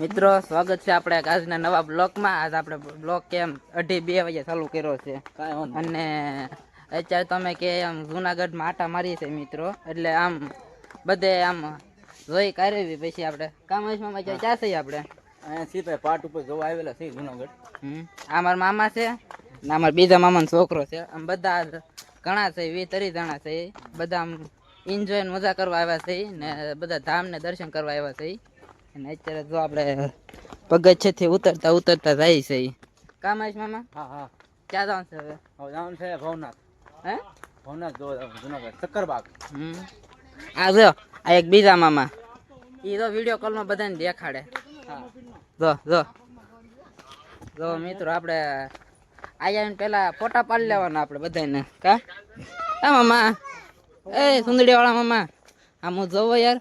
મિત્રો સ્વાગત છે આપણે આજના નવા બ્લોકમાં. આજ આપણે બ્લોક કેમ અઢી બે વાગે ચાલુ કર્યો છે. અને અત્યારે તમે કે આમ જુનાગઢમાં આટા મારી છે મિત્રો. એટલે આમ બધે આમ જોઈ કાઢવી પછી આપણે. કામેશમાં ક્યાં છીએ આપણે? અહીંયા સીધા પાટ ઉપર જોવા આવેલા છે જુનાગઢ. આ મારા મામા છે ને અમારા બીજા મામાનો છોકરો છે. આમ બધા ઘણા છે વી તરી જણા છે. બધા આમ એન્જોય મજા કરવા આવ્યા છે ને બધા ધામને દર્શન કરવા આવ્યા છે. અને અત્યારે જો આપણે પગથિયેથી ઉતરતા ઉતરતા જાય છે કામેશ મામા? હા હા. ક્યાં જવાનું છે હવે? હવે જવાનું છે ભવનાથ. હે? ભવનાથ જુનાગઢ ચક્કરબાગ. હમ. આ જો આ એક બીજા મામા. એ તો વીડિયો કોલમાં બધાને દેખાડે. હા. જો જો. જો મિત્રો આપણે આયા પેલા ફોટા પાડી લેવાના આપણે બધાને કા? હા મામા. એ સુંદડી વાળા મામા. આમ હું જોવો યાર.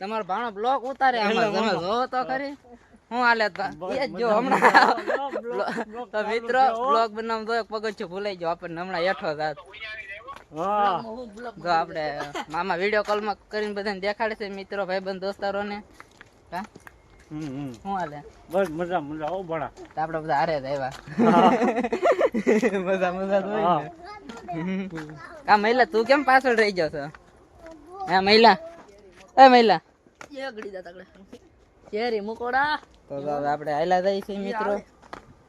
તમારો ભાણો બ્લોક ઉતારે આમાં જોવો તો ખરી. હું હાલે તો. જ હમણાં. તો મિત્રો બ્લોક બનાવ એક પગથિયું ભૂલાઈ ગયો આપણને. હમણાં હેઠો જાત જો આપણે મામા વીડિયો કોલમાં કરીને બધાને દેખાડે છે મિત્રો ભાઈબંધ દોસ્તારોને. હા? શું હાલે? બસ મજા મજા ભણા. આપણે બધા હારે જ આવ્યા. મજા મજા તો આ મહિલા તું કેમ પાછળ રહી ગયો છો? હે મહિલા. એ મહિલા શેરી મુકોડા. તો તો હવે આપણે હાલ્યા જઈએ છે મિત્રો.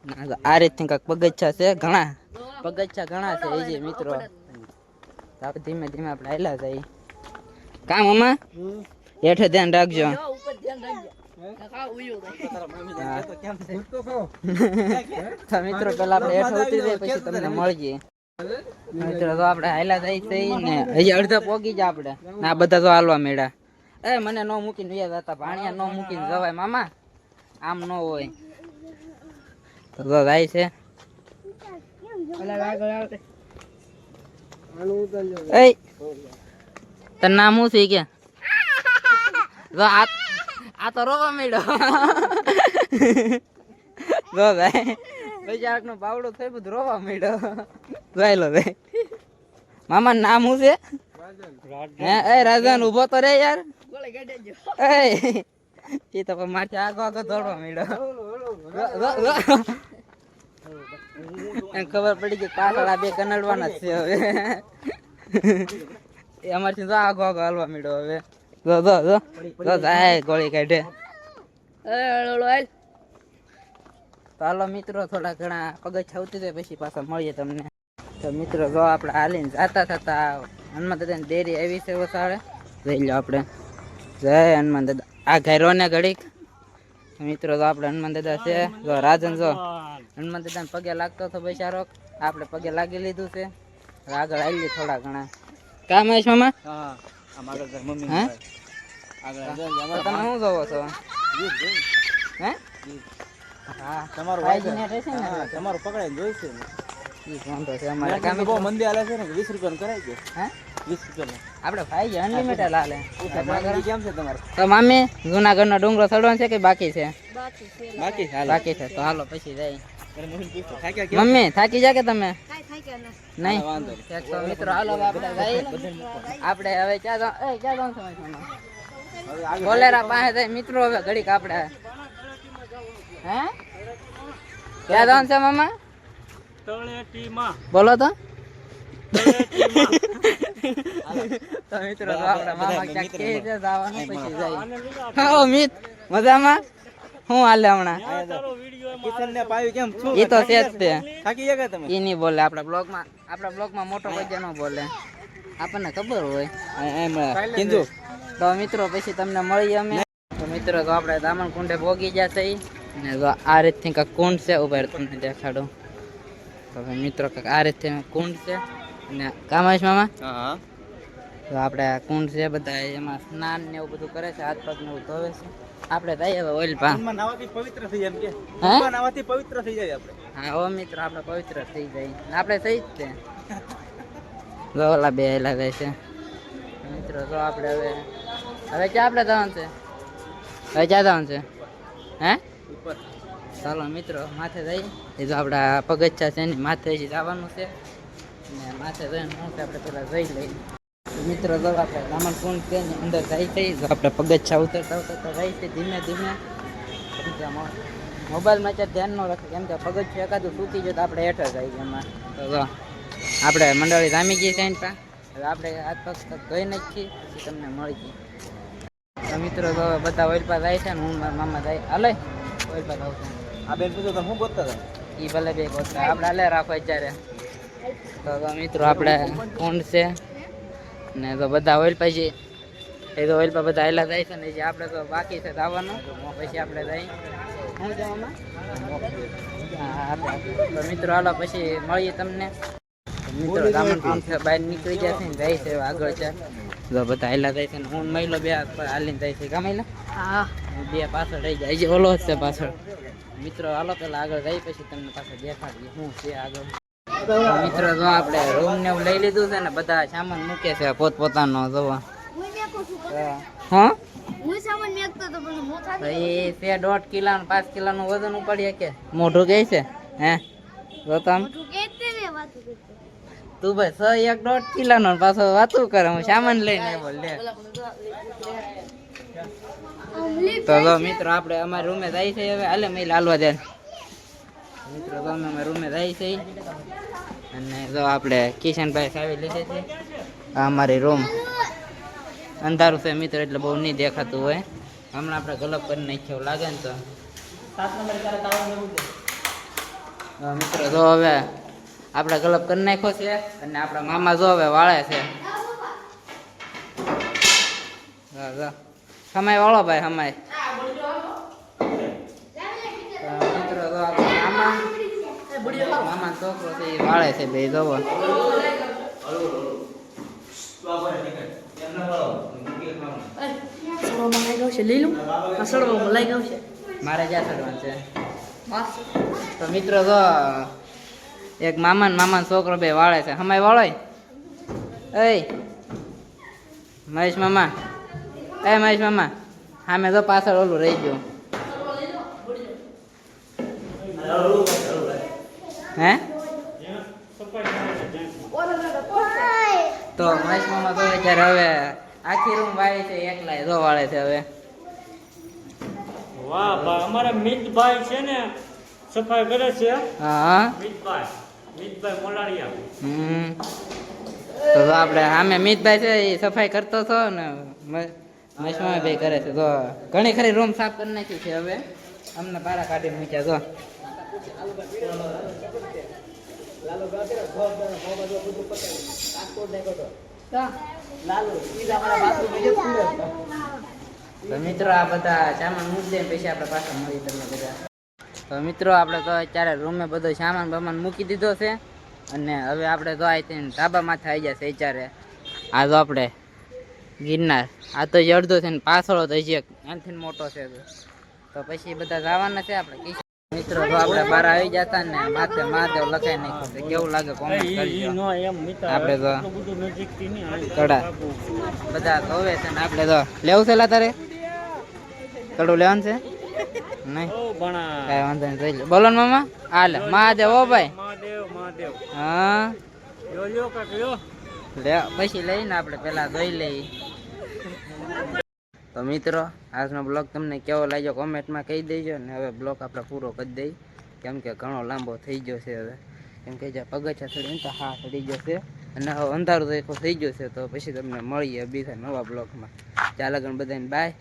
આ રીત આ રીતથી કાંઈક પગથિયા છે ઘણા. પગચ્છા ઘણા છે એ જે મિત્રો. આપણે ધીમે ધીમે આપણે હાલ્યા જઈએ. કામ અમા હેઠે ધ્યાન રાખજો. ઉપર ધ્યાન રાખજો. કાકા ઉયો હા. તો. મિત્રો પેલા આપણે હેઠ ઉતરી જઈએ પછી તમને મળીએ. મિત્રો તો આપણે હાલા થઈ થઈ ને હજી અડધા પોગી જ આપણે. ના બધા તો હાલવા મેળા એ મને નો મૂકીને વ્યા હતા ભાણિયા નો મૂકીને જવાય મામા. આમ નો હોય. તો જાય છે. તન નામ શું છે કે? જો આ આ તો રોવા મળ્યો જો ભાઈ બજારક નો બાવડો થઈ બધું રોવા મેળો જોઈ લો ભાઈ મામા નામ શું છે? હે એ રાજન ઊભો તો રે યાર. ગોળે ગાડે એ એ તો પણ આગો આગો દોડવા મળ્યો ખબર પડી કે પાછળ આ બે કનડવાના છે હવે. એ અમારથી તો આગો આગો હલવા મળ્યો હવે. જો જો જો. જો જાય ગોળી કાઢે. હાલ તો હાલો મિત્રો થોડા ઘણા પગથિયા ઉતરી પછી પાછા મળીએ તમને. તો મિત્રો જો આપણે હાલીને જાતા થતા હનુમાન દાદાની ડેરી આવી છે વસાડે જોઈ લો આપણે. જય હનુમાન દાદા. આ ઘેરો ને ઘડીક. મિત્રો તો આપણે હનુમાન દાદા છે. જો રાજન જો. હનુમાન દાદાને પગે લાગતો હતો બિચારો આપણે પગે લાગી લીધું છે. આગળ આવી થોડા ઘણા. કામ આવીશ મામા? તમે શું જોવો છો? હે? હા. તમારું તમારું પકડાઈને જોઈશે. વાંધો છે અમારે કામ બહુ મંદી છે ને વીસ કરાય દે. હે? આપણે ભાઈ અનલિમિટેડ હાલે. કેમ છે તમારે? તો મામી જુનાગઢનો ડુંગરો ચડવાનો છે કે બાકી છે? બાકી છે. બાકી છે તો હાલો પછી જાય મમ્મી થાકી જા કે તમે નહીં? મિત્રો હાલો હવે આપણે આપણે હવે ક્યાં ક્યાં કોલેરા પાસે જાય મિત્રો હવે ઘડીક આપણે હે? ક્યાં જવાનું છે મામા? બોલો તો. તો મિત્રો તો આપણા મામા ક્યાંક કહે છે જવાનું પછી જાય. હા મિત મજામાં? હું હાલે હમણાં? કિશનને પાવી કેમ? છું એ તો છે જ તે. થાકી ગયા તમે? એ નહીં બોલે આપણા બ્લોગમાં આપણા બ્લોગમાં મોટો કોઈ ન બોલે. આપણને ખબર હોય. એમ કીધું તો મિત્રો પછી તમને મળીએ અમે. તો મિત્રો તો આપણે દામણ કુંડે ભોગી ગયા છે. ને જો આ રીતથી કાંઈક કુંડ છે ઊભા રહો તમને દેખાડું. તો મિત્રો કાંઈક આ રીતથી કુંડ છે. કામાશ મામા? હા. તો આપણે કુંડ છે બધા એમાં સ્નાન ને એવું બધું કરે છે હાથ પગ ને એવું ધોવે છે. આપણે જઈએ હવે ઓઇલ પા કુંડમાં નાવાથી પવિત્ર થઈ જાય કે. હા? નાવાથી પવિત્ર થઈ જાય આપણે. હા ઓ મિત્ર આપણે પવિત્ર થઈ જાય. આપણે થઈ જ છે. ગોલા બે રહે છે. મિત્રો તો આપણે હવે હવે ક્યાં આપણે જવાનું છે? હવે ક્યાં જવાનું છે? હે? ઉપર. ચાલો મિત્રો માથે જઈએ. એ જો આપણા પગથિયા છે ને માથે જવાનું છે. ને માથે જઈને હું છે આપણે પેલા જઈ લઈએ. મિત્રો જો આપણે રામણ કુંડ છે એની અંદર જાય છે જો આપણે પગથિયા ઉતરતા ઉતરતા જાય છે ધીમે ધીમે. મોબાઈલમાં અત્યારે ધ્યાન ન રાખે કેમ કે પગથિયું એકાદું તૂટી જાય તો આપણે હેઠળ જ આવી એમાં. તો જો આપણે મંડળી રામી ગઈ સાઈન પા હવે આપણે હાથ પગ ધોઈ નાખીએ પછી તમને મળી ગઈ મિત્રો તો બધા ઓઇલપા જાય છે ને હું મારા મામા જાય. હાલે? ઓઇલપા જાઉં છું આ બેન પૂછો તો શું ગોતતા હતા? એ ભલે બે ગોતતા. આપણે હાલે રાખો અત્યારે. તો મિત્રો આપણે કુંડ છે? ને તો બધા ઓઇલ પછી એ તો ઓઇલ પર બધા આયલા જાય છે ને જે આપણે તો બાકી છે આવવાનું પછી આપણે જઈ હા મિત્રો હાલો પછી મળીએ તમને. મિત્રો કુંડ છે બહાર નીકળી જાય છે ને જાય છે આગળ છે. તો બધા આયલા જાય છે ને હું મહિલો બે હાલીને જાય છે. મહિલા હા. બે પાછળ રહી જાય. છે ઓલો જ છે પાછળ. મિત્રો હાલો પેલા આગળ જઈ પછી તમને પાછળ દેખાડીએ. શું છે આગળ? મિત્રો જો આપણે રૂમ ને એવું લઈ લીધું છે ને બધા સામાન મૂકે છે પોત પોતાનો જોવા હું? છું તો તો છે દોઢ કિલો પાંચ કિલો નું વજન ઉપાડીએ કે મોઢું કે છે? હે? તું ભાઈ સો એક દોઢ કિલો નો પાછો વાતું કરે હું સામાન લઈને બોલ લે. તો જો મિત્રો આપણે અમારા રૂમે જાય છે હવે. હાલે મેં લાલવા દે. મિત્રો તો અમે રૂમે જાય છે. અને જો આપણે કિશનભાઈ સાવી લીધે છે આ અમારી રૂમ અંધારું છે મિત્રો એટલે બહુ નહીં દેખાતું હોય. હમણાં આપણે ગલપ કરી નાખ્યો લાગે ને તો. મિત્ર જો હવે આપણે ગલપ કરી નાખ્યો છે અને આપણા મામા જો હવે વાળે છે. હા જો. વાળો ભાઈ હમાય તો મિત્રો તો આપણા મામા છોકરો છે એ વાળે છે બે જોવો. મારે જ્યાં ચડવાનું છે? તો મિત્રો તો એક મામા મામા છોકરો બે વાળે છે. હમાય વાળો એ મહેશ મામા. એ મહેશ મામા. સામે તો પાછળ ઓલું રહી ગયું. હે? તો મહેશ મામા તો અત્યારે હવે આખી રૂમ વાળી છે એકલા જો વાળે છે હવે. વાહ બા અમારા મિતભાઈ છે ને સફાઈ કરે છે હા? મિતભાઈ મિતભાઈ મોલાળિયા. હમ. તો તો આપણે સામે મિતભાઈ છે એ સફાઈ કરતો હતો ને મહેશમાં ભાઈ કરે છે. તો ઘણી ખરી રૂમ સાફ કરી નાખી છે હવે. અમને પારા કાઢી મૂક્યા તો મિત્રો આ બધા સામાન મૂકી દે પછી આપણે પાછા મળી તમને બધા. તો મિત્રો આપણે તો અત્યારે રૂમે બધો સામાન બામાન મૂકી દીધો છે. અને હવે આપણે તો આ થઈને ધાબા માથે આવી જશે અત્યારે. આ તો આપણે ગિરનાર. આ તો જે અડધો છે ને પાછળ તો હજી એનથી મોટો છે. તો પછી બધા જવાના છે આપણે. મિત્રો જો આપણે બહાર આવી જતા ને માથે મહાદેવ લખાઈ નાખ્યું તો કેવું લાગે કોમેન્ટ કરજો. આપણે તો કડા. બધા જોવે છે ને આપણે તો લેવું છે લા તારે? કડું લેવાનું છે? નહીં? કાંઈ વાંધો નહીં જોઈ લે. બોલો મામા. હાલ મહાદેવ ઓ ભાઈ. હા. લે પછી લઈને આપણે પેલા જોઈ લઈએ. તો મિત્રો, આજનો બ્લોગ તમને કેવો લાગ્યો કોમેન્ટમાં કહી દેજો ને હવે બ્લોગ આપણે પૂરો કરી દઈ. કેમ કે ઘણો લાંબો થઈ ગયો છે હવે. કેમ કે જે પગથિયા ચડીને તો હા ચડી ગયો છે. અને હવે અંધારું તો થઈ ગયો છે તો પછી તમને મળીએ બીજા નવા બ્લોગમાં. ચાલો બધાને બાય